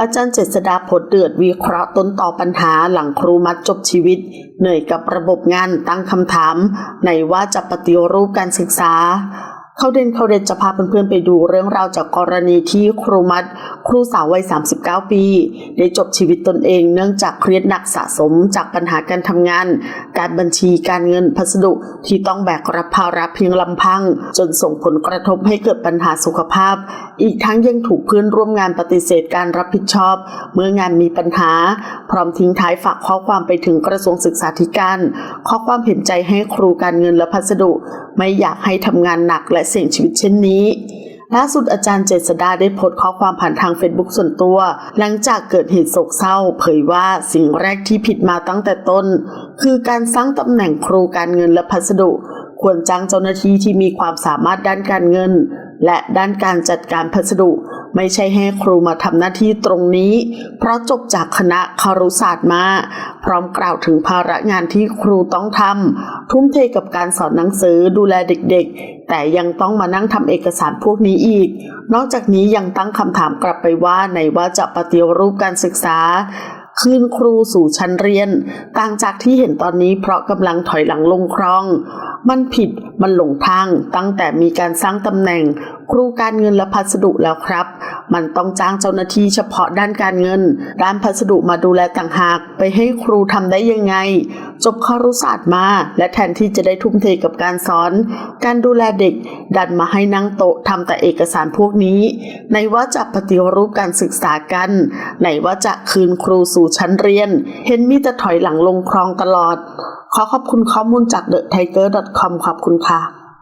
อาจารย์เจษดาผลเดือดวิเคราะห์ต้นต่อปัญหาหลังครูมัดจบชีวิต เหนื่อยกับระบบงานตั้งคำถาม ในว่าจะปฏิรูปการศึกษา เขาเด่นเขาเด่นจะพาเพื่อนๆไปดูเรื่องราวจากกรณีที่ครูมัดครูสาววัย 39 ปีได้จบชีวิตตนเองเนื่องจากเครียดหนักสะสมจากปัญหาการทำงาน การบัญชีการเงินพัสดุที่ต้องแบกรับภาระเพียงลำพัง จนส่งผลกระทบให้เกิดปัญหาสุขภาพ อีกทั้งยังถูกเพื่อนร่วมงานปฏิเสธการรับผิดชอบ เมื่องานมีปัญหา พร้อมทิ้งท้ายฝากข้อความไปถึงกระทรวงศึกษาธิการ ข้อความเห็นใจให้ครูการเงินและพัสดุ ไม่อยากให้ทำงานหนักและเสี่ยงชีวิตเช่นนี้ล่าสุดอาจารย์เจษดาได้โพสต์ข้อความผ่านทางเฟซบุ๊กส่วนตัว หลังจากเกิดเหตุโศกเศร้า เผยว่าสิ่งแรกที่ผิดมาตั้งแต่ต้น คือการสร้างตำแหน่งครูการเงินและพัสดุ ควรจ้างเจ้าหน้าที่ที่มีความสามารถด้านการเงิน และด้านการจัดการพัสดุ ไม่ใช่ให้ครูมาทำหน้าที่ตรงนี้ เพราะจบจากคณะคารุศาสตร์มา พร้อมกล่าวถึงภาระงานที่ครูต้องทำทุ่มเทกับการสอนหนังสือดูแลเด็กๆ แต่ยังต้องมานั่งทำเอกสารพวกนี้อีก นอกจากนี้ยังตั้งคำถามกลับไปว่าในว่าจะปฏิรูปการศึกษาคืนครูสู่ชั้นเรียน ต่างจากที่เห็นตอนนี้เพราะกำลังถอยหลังลงคลอง มันผิดมันหลงทางตั้งแต่มีการสร้างตำแหน่ง ครูการเงินและพัสดุแล้วครับ มันต้องจ้างเจ้าหน้าที่เฉพาะด้านการเงิน ด้านพัสดุมาดูแลต่างหาก ไปให้ครูทำได้ยังไง จบคารุศาสตร์มา และแทนที่จะได้ทุ่มเทกับการสอน การดูแลเด็ก ดันมาให้นั่งโต๊ะทำแต่เอกสารพวกนี้ ในว่าจะปฏิรูปการศึกษากันไหนว่าจะคืนครูสู่ชั้นเรียน เห็นมีแต่ถอยหลังลงคลองตลอด ขอขอบคุณข้อมูลจาก thetiger.com ขอบคุณค่ะ